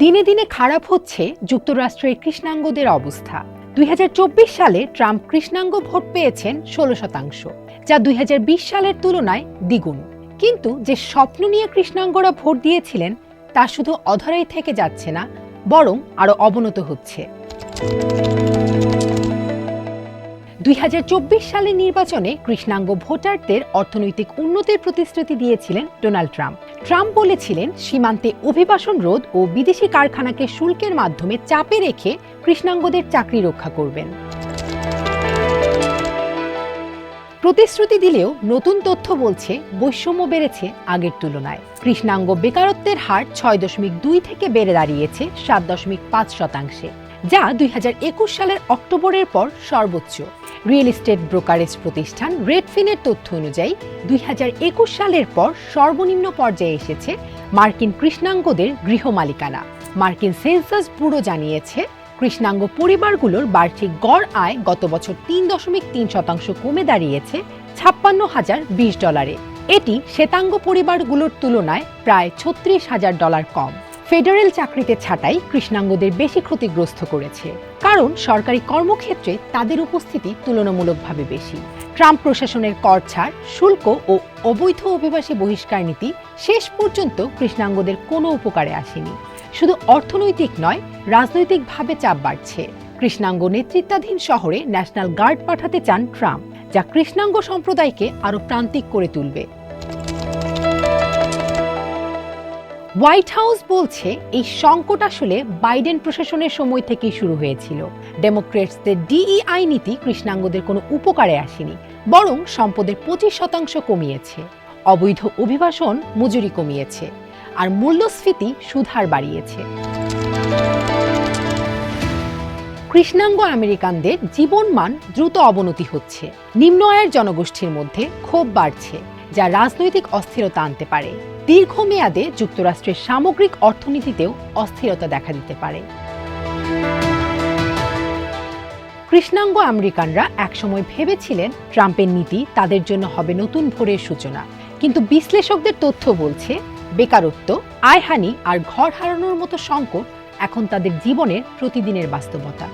দিনে দিনে খারাপ হচ্ছে যুক্তরাষ্ট্রের কৃষ্ণাঙ্গদের অবস্থা। দুই হাজার চব্বিশ সালে ট্রাম্প কৃষ্ণাঙ্গ ভোট পেয়েছেন ষোলো শতাংশ, যা দুই হাজার বিশ সালের তুলনায় দ্বিগুণ। কিন্তু যে স্বপ্ন নিয়ে কৃষ্ণাঙ্গরা ভোট দিয়েছিলেন, তা শুধু অধরাই থেকে যাচ্ছে না, বরং আরও অবনত হচ্ছে। দুই হাজার চব্বিশ সালের নির্বাচনে কৃষ্ণাঙ্গ ভোটারদের অর্থনৈতিক উন্নতির প্রতিশ্রুতি দিয়েছিলেন ডোনাল্ড ট্রাম্প। ট্রাম্প বলেছিলেন, সীমান্তে অভিবাসন রোধ ও বিদেশি কারখানাকে শুল্কের মাধ্যমে চাপে রেখে কৃষ্ণাঙ্গদের চাকরি রক্ষা করবেন। প্রতিশ্রুতি দিলেও নতুন তথ্য বলছে, বৈষম্য বেড়েছে আগের তুলনায়। কৃষ্ণাঙ্গ বেকারত্বের হার ছয় দশমিক দুই থেকে বেড়ে দাঁড়িয়েছে সাত দশমিক পাঁচ শতাংশে, যা দুই হাজার একুশ সালের অক্টোবরের পর সর্বোচ্চ। রিয়েল এস্টেট ব্রোকারেজ প্রতিষ্ঠান রেডফিনের তথ্য অনুযায়ী, দুই হাজার একুশ সালের পর সর্বনিম্ন পর্যায়ে এসেছে মার্কিন কৃষ্ণাঙ্গদের গৃহ মালিকানা মার্কিন সেন্সাস ব্যুরো জানিয়েছে, কৃষ্ণাঙ্গ পরিবারগুলোর বার্ষিক গড় আয় গত বছর তিন দশমিক তিন শতাংশ কমে দাঁড়িয়েছে ছাপ্পান্ন হাজার বিশ ডলারে। এটি শ্বেতাঙ্গ পরিবারগুলোর তুলনায় প্রায় ছত্রিশ হাজার ডলার কম। ফেডারেল চাকরিতে ছাঁটাই কৃষ্ণাঙ্গদের বেশি ক্ষতিগ্রস্ত করেছে। কারণ সরকারি কর্মক্ষেত্রে তাদের উপস্থিতি তুলনামূলকভাবে বেশি। ট্রাম্প প্রশাসনের কর ছাড়, শুল্ক ও অবৈধ অভিবাসী বহিষ্কার নীতি শেষ পর্যন্ত কৃষ্ণাঙ্গদের কোনো উপকারে আসেনি। শুধু অর্থনৈতিক নয়, রাজনৈতিকভাবে চাপ বাড়ছে। কৃষ্ণাঙ্গ নেতৃত্বাধীন শহরে ন্যাশনাল গার্ড পাঠাতে চান ট্রাম্প, যা কৃষ্ণাঙ্গ সম্প্রদায়কে আরও প্রান্তিক করে তুলবে। হোয়াইট হাউস বলছে এই সংকট আসলে বাইডেন প্রশাসনের সময় থেকেই শুরু হয়েছিল। ডেমোক্রেটসদের ডিইআই নীতি কৃষ্ণাঙ্গদের কোনো উপকারে আসেনি, বরং সম্পদের পঁচিশ শতাংশ কমিয়েছে। অবৈধ অভিবাসন মজুরি কমিয়েছে, আর মূল্যস্ফীতি সুধার বাড়িয়েছে। কৃষ্ণাঙ্গ আমেরিকানদের জীবনমান দ্রুত অবনতি হচ্ছে। নিম্ন আয়ের জনগোষ্ঠীর মধ্যে ক্ষোভ বাড়ছে। যা রাজনৈতিক অস্থিরতা আনতে পারে। দীর্ঘমেয়াদে যুক্তরাষ্ট্রের সামগ্রিক অর্থনীতিতেও অস্থিরতা দেখা দিতে পারে। কৃষ্ণাঙ্গ আমেরিকানরা একসময় ভেবেছিলেন ট্রাম্পের নীতি তাদের জন্য হবে নতুন ভোরের সূচনা। কিন্তু বিশ্লেষকদের তথ্য বলছে, বেকারত্ব, আয়হানি আর ঘর হারানোর মতো সংকট এখন তাদের জীবনের প্রতিদিনের বাস্তবতা।